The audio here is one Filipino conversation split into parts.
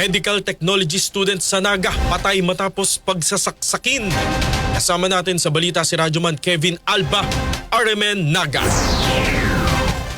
Medical Technology student sa Naga patay matapos pagsasaksakin. Kasama natin sa balita si Radyoman Kevin Alba, RMN Naga.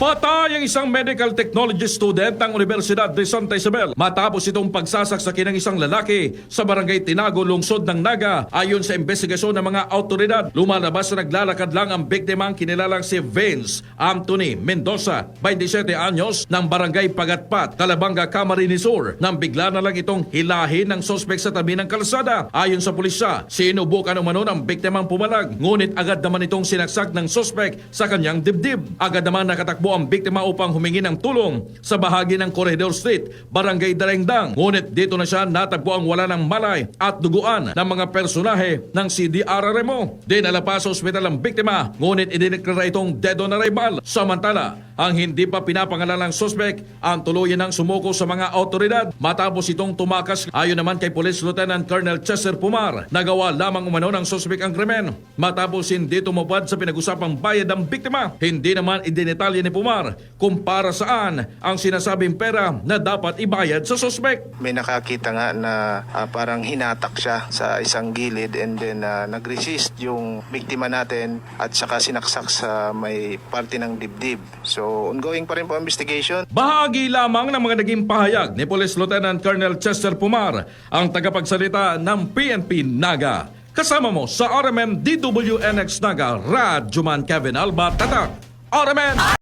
Patay ang isang medical technology student ng Universidad de Santa Isabel matapos itong pagsasaksakin ng isang lalaki sa barangay Tinago, lungsod ng Naga. Ayon sa investigasyon ng mga autoridad, lumalabas na naglalakad lang ang biktima ang kinilalang si Vince Anthony Mendoza, 27 anyos, ng barangay Pagatpat, Calabanga, Camarines Sur, nang bigla na lang itong hilahin ng sospek sa tabi ng kalsada. Ayon sa pulisya, sinubukan umano ng biktimang pumalag, ngunit agad naman itong sinaksak ng sospek sa kanyang dibdib. Agad naman nakatakbo ang biktima upang humingi ng tulong sa bahagi ng Corridor Street, Barangay Darengdang. Ngunit dito na siya natagpo ang wala ng malay at duguan ng mga personahe ng CDRRMO. Dinala pa sa ospital ang biktima, ngunit idineklara itong dead on arrival. Samantala, ang hindi pa pinapangalalang suspect ang tuluyan ng sumuko sa mga autoridad matapos itong tumakas ayon naman kay Police Lieutenant Colonel Chester Pumar nagawa lamang umano ng suspect ang krimen. Matapos hindi tumupad sa pinag-usapang bayad ng biktima hindi naman idinetalye ni Pumar kung para saan ang sinasabing pera na dapat ibayad sa suspect. May nakakita nga na ah, parang hinatak siya sa isang gilid and then ah, nag-resist yung biktima natin at saka sinaksak sa may parte ng dibdib. So ongoing pa rin po investigation. Bahagi lamang ng mga naging pahayag ni Police Lieutenant Colonel Chester Pumar, ang tagapagsalita ng PNP Naga. Kasama mo sa RMN DWNX Naga, Radjuman Kevin Alba Tatak. RMN